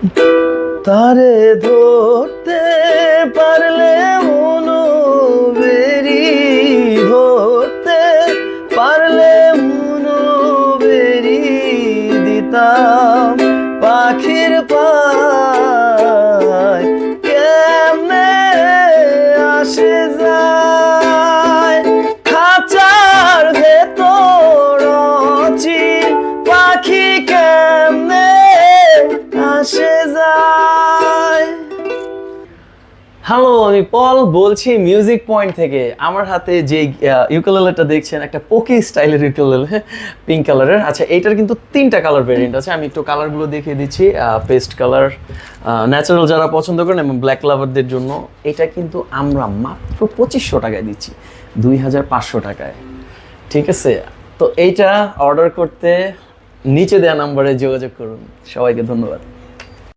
তারে ধরতে পারলে মনো বেরি ধরতে পারলে মনো বেরি দিতাম পাখির পায় যায়। হ্যালো আমি পল বলছি মিউজিক পয়েন্ট থেকে। আমার হাতে যে ইউকুলেলেটা দেখছেন, একটা পোকি স্টাইলের ইউকুলেলে পিঙ্ক কালারের আচ্ছা এইটার কিন্তু তিনটা কালার ভেরিয়েন্ট আছে। আমি একটু কালারগুলো দেখিয়ে দিচ্ছি পেস্ট কালার ন্যাচারাল যারা পছন্দ করেন এবং ব্ল্যাক লাভারদের জন্য, এটা কিন্তু আমরা মাত্র পঁচিশশো টাকায় দিচ্ছি, দুই হাজার পাঁচশো টাকায়। ঠিক আছে? তো এইটা অর্ডার করতে নিচে দেওয়া নাম্বারে যোগাযোগ করুন। সবাইকে ধন্যবাদ।